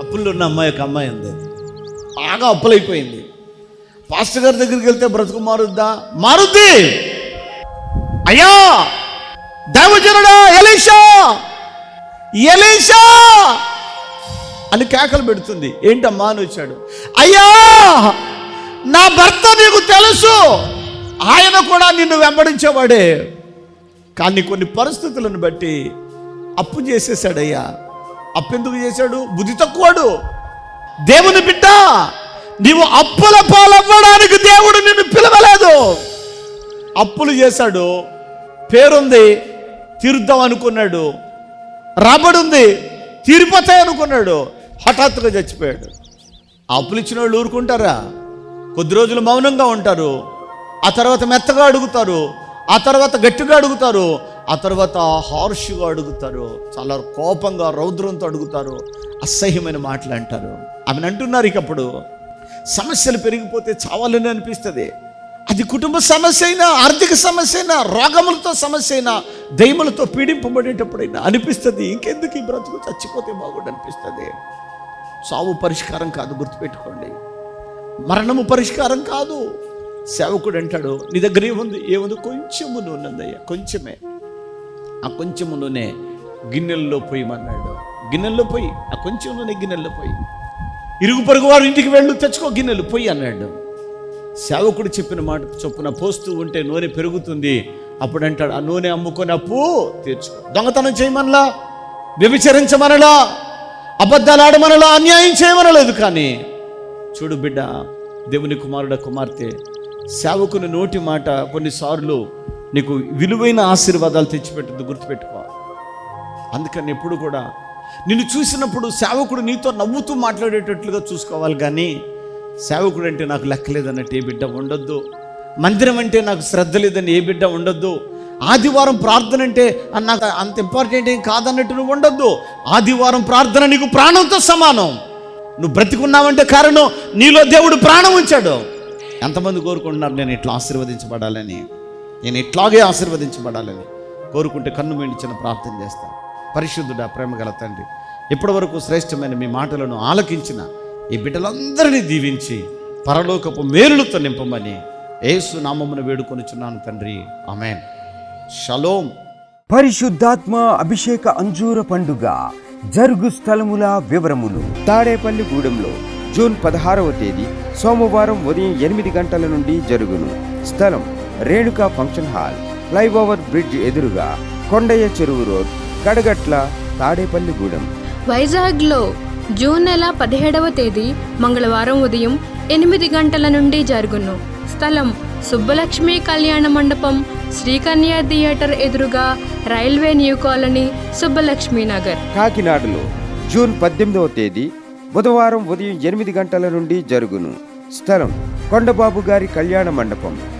అప్పుల్లో ఉన్న అమ్మాయి ఒక అమ్మాయి ఉంది. బాగా అప్పులైపోయింది. పాస్టర్ గారి దగ్గరికి వెళ్తే బ్రతుకు మారుద్దా? మారుద్ది! అయ్యా! దైవజనుడా ఎలీషా! ఎలీషా! అని కేకలు పెడుతుంది. ఏంటమ్మా అని వచ్చాడు. అయ్యా! నా భర్త నీకు తెలుసు. ఆయన కూడా నిన్ను వెంబడించేవాడే. కానీ కొన్ని పరిస్థితులను బట్టి అప్పు చేసేసాడయ్యా అప్పు ఎందుకు చేశాడు? బుద్ధి తక్కువాడు. దేవుని బిడ్డ నీవు అప్పుల పాలవ్వడానికి దేవుడు నిన్ను పిలవలేదు. అప్పులు చేశాడు. పేరుంది తీరుద్దాం అనుకున్నాడు. రాబడి ఉంది తీరిపోతాయి అనుకున్నాడు. హఠాత్తుగా చచ్చిపోయాడు. ఆ అప్పులు ఇచ్చిన వాళ్ళు ఊరుకుంటారా? కొద్ది రోజులు మౌనంగా ఉంటారు. ఆ తర్వాత మెత్తగా అడుగుతారు. ఆ తర్వాత గట్టిగా అడుగుతారు. ఆ తర్వాత హార్ష్గా అడుగుతారు చాలా కోపంగా రౌద్రంతో అడుగుతారు అసహ్యమైన మాటలు అంటారు. ఆమెను అంటున్నారు ఇకప్పుడు సమస్యలు పెరిగిపోతే చావాలని అనిపిస్తుంది. అది కుటుంబ సమస్య అయినా ఆర్థిక సమస్య అయినా రోగములతో సమస్య అయినా దయములతో పీడింపబడేటప్పుడైనా అనిపిస్తుంది. ఇంకెందుకు ఈ బ్రతుకు చచ్చిపోతే బాగుండు అనిపిస్తుంది. సావు పరిష్కారం కాదు గుర్తుపెట్టుకోండి. మరణము పరిష్కారం కాదు. సేవకుడు అంటాడు నీ దగ్గర ఏముంది? ఏముంది? కొంచెము నువ్వు ఉందయ్యా కొంచెమే. ఆ కొంచెం నూనె గిన్నెల్లో పోయమన్నాడు గిన్నెల్లో పోయి ఆ కొంచెం నూనె గిన్నెల్లో పోయి. ఇరుగు పొరుగు వారు ఇంటికి వెళ్ళు తెచ్చుకో గిన్నెలు పోయి అన్నాడు. సేవకుడు చెప్పిన మాట చొప్పున పోస్తూ ఉంటే నూనె పెరుగుతుంది. అప్పుడు అంటాడు ఆ నూనె అమ్ముకొని అప్పు తీర్చుకో. దొంగతనం చేయమనలా? వ్యభిచరించమనలా? అబద్ధాలు ఆడమనలా? అన్యాయం చేయమనలేదు కానీ. చూడు బిడ్డ దేవుని కుమారుడ కుమార్తె సేవకుని నోటి మాట కొన్నిసార్లు నీకు విలువైన ఆశీర్వాదాలు తెచ్చిపెట్టింది గుర్తుపెట్టుకో. అందుకని ఎప్పుడు కూడా నిన్ను చూసినప్పుడు సేవకుడు నీతో నవ్వుతూ మాట్లాడేటట్లుగా చూసుకోవాలి కానీ సేవకుడు అంటే నాకు లెక్కలేదన్నట్టు ఏ బిడ్డ ఉండొద్దు. మందిరం అంటే నాకు శ్రద్ధ లేదని ఏ బిడ్డ ఉండొద్దు. ఆదివారం ప్రార్థన అంటే నాకు అంత ఇంపార్టెంట్ ఏం కాదన్నట్టు నువ్వు ఉండొద్దు. ఆదివారం ప్రార్థన నీకు ప్రాణంతో సమానం. నువ్వు బ్రతికున్నావంటే కారణం నీలో దేవుడు ప్రాణం ఉంచాడు. ఎంతమంది కోరుకుంటున్నారు నేను ఇట్లా ఆశీర్వదించబడాలని? నేను ఇట్లాగే ఆశీర్వదించబడాలని కోరుకుంటే కన్ను మెండిచిన ప్రార్థన చేస్తాను. పరిశుద్ధుడా ప్రేమగల తండ్రి ఇప్పటి వరకు శ్రేష్టమైన మీ మాటలను ఆలకించిన ఈ బిడ్డలందరినీ దీవించి పరలోకపు మేలులతో నింపమని ఏసు నామమును వేడుకొనిచున్నాను తండ్రి. ఆమెన్. షలోం. పరిశుద్ధాత్మ అభిషేక అంజూర పండుగ జరుగు స్థలముల వివరములు. తాడేపల్లి గూడెంలో జూన్ పదహారవ తేదీ సోమవారం ఉదయం ఎనిమిది గంటల నుండి జరుగును. స్థలం Renuka function hall flyover bridge ఎదురుగా కొండయ్య చెరువు రోడ్ కడగట్ల తాడేపల్లిగూడెం వైజాగ్లో జూన్ నెల పదిహేడవ తేదీ మంగళవారం ఉదయం ఎనిమిది గంటల నుండి జరుగును. స్థలం సుబ్బలక్ష్మి కళ్యాణ మండపం శ్రీకన్య థియేటర్ ఎదురుగా railway new colony Subbalakshmi Nagar కాకినాడలో జూన్ పద్దెనిమిదవ తేదీ బుధవారం ఉదయం ఎనిమిది గంటల నుండి జరుగును. స్థలం కొండబాబు గారి కళ్యాణ మండపం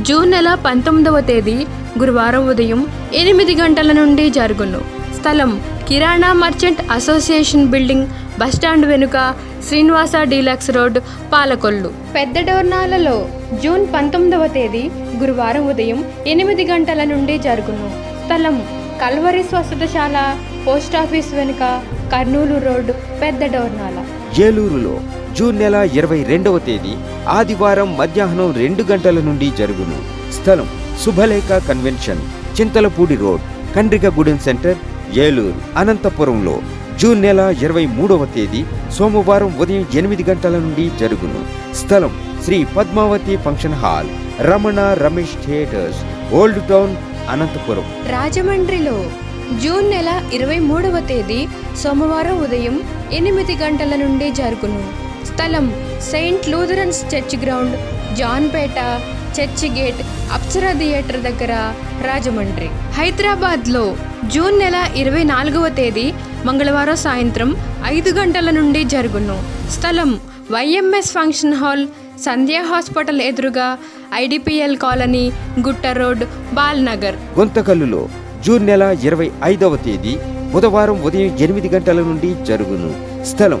జూన్ నెల పంతొమ్మిదవ తేదీ గురువారం ఉదయం ఎనిమిది గంటల నుండి జరుగును. స్థలం kirana merchant association building bus stand వెనుక శ్రీనివాస డీలక్స్ రోడ్ పాలకొల్లు. పెద్ద డోర్నాలలో జూన్ పంతొమ్మిదవ తేదీ గురువారం ఉదయం ఎనిమిది గంటల నుండి జరుగును. స్థలం కల్వరి స్వస్థతశాల పోస్ట్ ఆఫీస్ వెనుక కర్నూలు రోడ్ పెద్ద డోర్నాల. ఏలూరులో జూన్ నెల ఇరవై రెండవ తేదీ ఆదివారం మధ్యాహ్నం రెండు గంటల నుండి జరుగును. స్థలం Subhalekha convention Chintalapudi road Kandrikagudem centre Eluru అనంతపురంలో జూన్ నెల ఇరవై మూడవ తేదీ సోమవారం ఉదయం ఎనిమిది గంటల నుండి జరుగును. స్థలం Shri Padmavathi function hall Ramana Ramesh theatres old town Anantapuram. రాజమండ్రిలో జూన్ నెల ఇరవై మూడవ తేదీ సోమవారం ఉదయం ఎనిమిది గంటల నుండి జరుగును. స్థలం saint Lutherans church ground Jampeta church gate Apsara theatre దగ్గర రాజమండ్రి. హైదరాబాద్లో జూన్ నెల ఇరవై నాలుగవ తేదీ మంగళవారం సాయంత్రం ఐదు గంటల నుండి జరుగును. స్థలం YMS function hall Sandhya hospital ఎదురుగా IDPL colony Gutta road Balanagar గుంతకల్లులో June నెల ఇరవై ఐదవ తేదీ బుధవారం ఉదయం ఎనిమిది గంటల నుండి జరుగును. స్థలం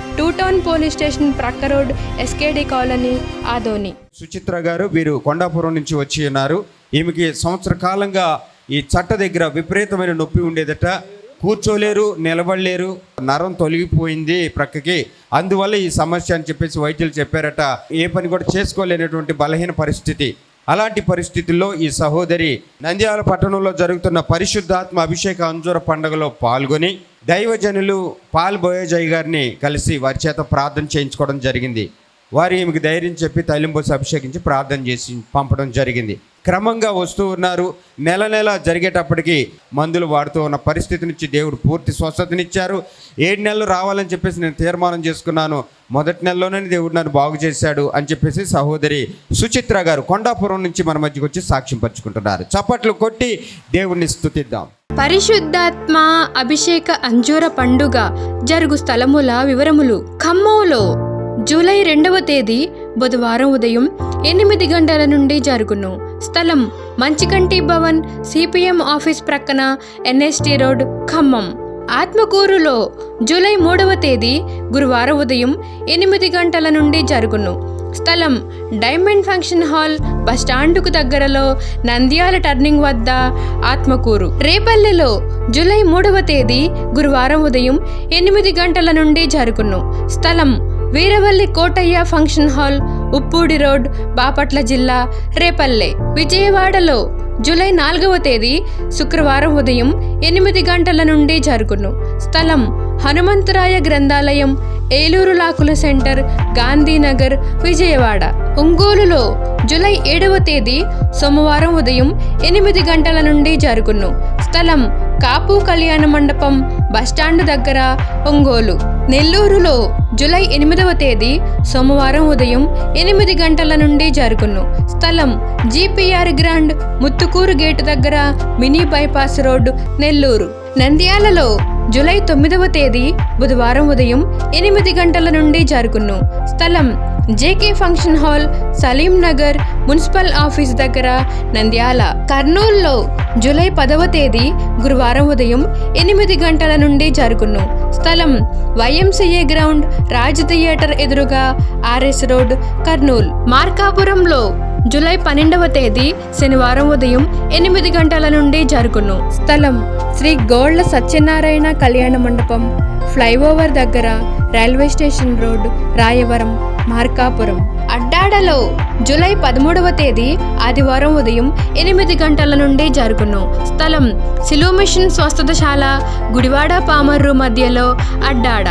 two town police station ప్రక్క road SKD colony Adoni. Suchitra garu వీరు కొండాపురం నుంచి వచ్చి ఉన్నారు. ఈమెకి సంవత్సర కాలంగా ఈ చట్ట దగ్గర విపరీతమైన నొప్పి ఉండేదట. కూర్చోలేరు నిలబడలేరు నరం తొలగిపోయింది ప్రక్కకి. అందువల్ల ఈ సమస్య అని చెప్పేసి వైద్యులు చెప్పారట. ఏ పని కూడా చేసుకోలేనటువంటి బలహీన పరిస్థితి. అలాంటి పరిస్థితుల్లో ఈ సహోదరి నంద్యాల పట్టణంలో జరుగుతున్న పరిశుద్ధాత్మ అభిషేక అంజూర పండుగలో పాల్గొని దైవజనులు పాల్ బోయోజయ్ గారిని కలిసి వారి చేత ప్రార్థన చేయించుకోవడం జరిగింది. వారు ఈమెకు ధైర్యం చెప్పి తైలం అభిషేకించి ప్రార్థన చేసి పంపడం జరిగింది. క్రమంగా వస్తూ ఉన్నారు. నెల నెల జరిగేటప్పటికి మందులు వాడుతూ ఉన్న పరిస్థితి నుంచి దేవుడు పూర్తి స్వస్థతనిచ్చారు. ఏడు నెలలు రావాలని చెప్పేసి నేను తీర్మానం చేసుకున్నాను. మొదటి నెలలోనే దేవుడు నన్ను బాగు చేశాడు అని చెప్పేసి సహోదరి సుచిత్ర గారు కొండాపురం నుంచి మన మధ్యకి వచ్చి సాక్ష్యం పరుచుకుంటున్నారు చప్పట్లు కొట్టి దేవుణ్ణి స్థుతిద్దాం పరిశుద్ధాత్మ అభిషేక అంజూర పండుగ జరుగు స్థలముల వివరములు ఖమ్మంలో. జూలై రెండవ తేదీ బుధవారం ఉదయం ఎనిమిది గంటల నుండి జరుగును. స్థలం మంచికంటి భవన్ సిపిఎం ఆఫీస్ ప్రక్కన ఎన్ఎస్టీ రోడ్ ఖమ్మం. ఆత్మకూరులో జూలై మూడవ తేదీ గురువారం ఉదయం ఎనిమిది గంటల నుండి జరుగును. స్థలం డైమండ్ ఫంక్షన్ హాల్ బస్టాండుకు దగ్గరలో నంద్యాల టర్నింగ్ వద్ద ఆత్మకూరు. రేపల్లెలో జూలై మూడవ తేదీ గురువారం ఉదయం ఎనిమిది గంటల నుండి జరుగును. స్థలం Veeravalli Kotaiah function hall Uppudi road Bapatla జిల్లా రేపల్లె. విజయవాడలో జూలై నాలుగవ తేదీ శుక్రవారం ఉదయం ఎనిమిది గంటల నుండి జరుగును. స్థలం హనుమంతరాయ గ్రంథాలయం ఏలూరు లాకుల సెంటర్ గాంధీనగర్ విజయవాడ. ఒంగోలులో జూలై ఏడవ తేదీ సోమవారం ఉదయం ఎనిమిది గంటల నుండి జరుగును. స్థలం కాపు కళ్యాణ మండపం బస్టాండ్ దగ్గర ఒంగోలు. నెల్లూరులో జూలై ఎనిమిదవ తేదీ సోమవారం ఉదయం ఎనిమిది గంటల నుండి జరుగును. స్థలం జీపీఆర్ గ్రాండ్ ముత్తుకూరు గేటు దగ్గర మినీ బైపాస్ రోడ్డు నెల్లూరు. నంద్యాలలో జూలై తొమ్మిదవ తేదీ బుధవారం ఉదయం ఎనిమిది గంటల నుండి జరుగును. స్థలం JK function hall Salim Nagar municipal office దగ్గర నంద్యాల. కర్నూలులో జూలై పదవ తేదీ గురువారం ఉదయం ఎనిమిది గంటల నుండి జరుగును. స్థలం వైఎంసీఏ గ్రౌండ్ రాజ్ థియేటర్ ఎదురుగా ఆర్ఎస్ రోడ్ కర్నూల్. మార్కాపురంలో జూలై పన్నెండవ తేదీ శనివారం ఉదయం ఎనిమిది గంటల నుండి జరుగును. స్థలం శ్రీ గోళ్ళ సత్యనారాయణ కళ్యాణ మండపం ఫ్లైఓవర్ దగ్గర railway station road Rayavaram. Markapuram. అడ్డాడలో July పదమూడవ తేదీ ఆదివారం ఉదయం ఎనిమిది గంటల నుండి జరుగును. స్థలం సిలో మిషన్ స్వస్థతశాల గుడివాడ పామర్రు మధ్యలో అడ్డాడ.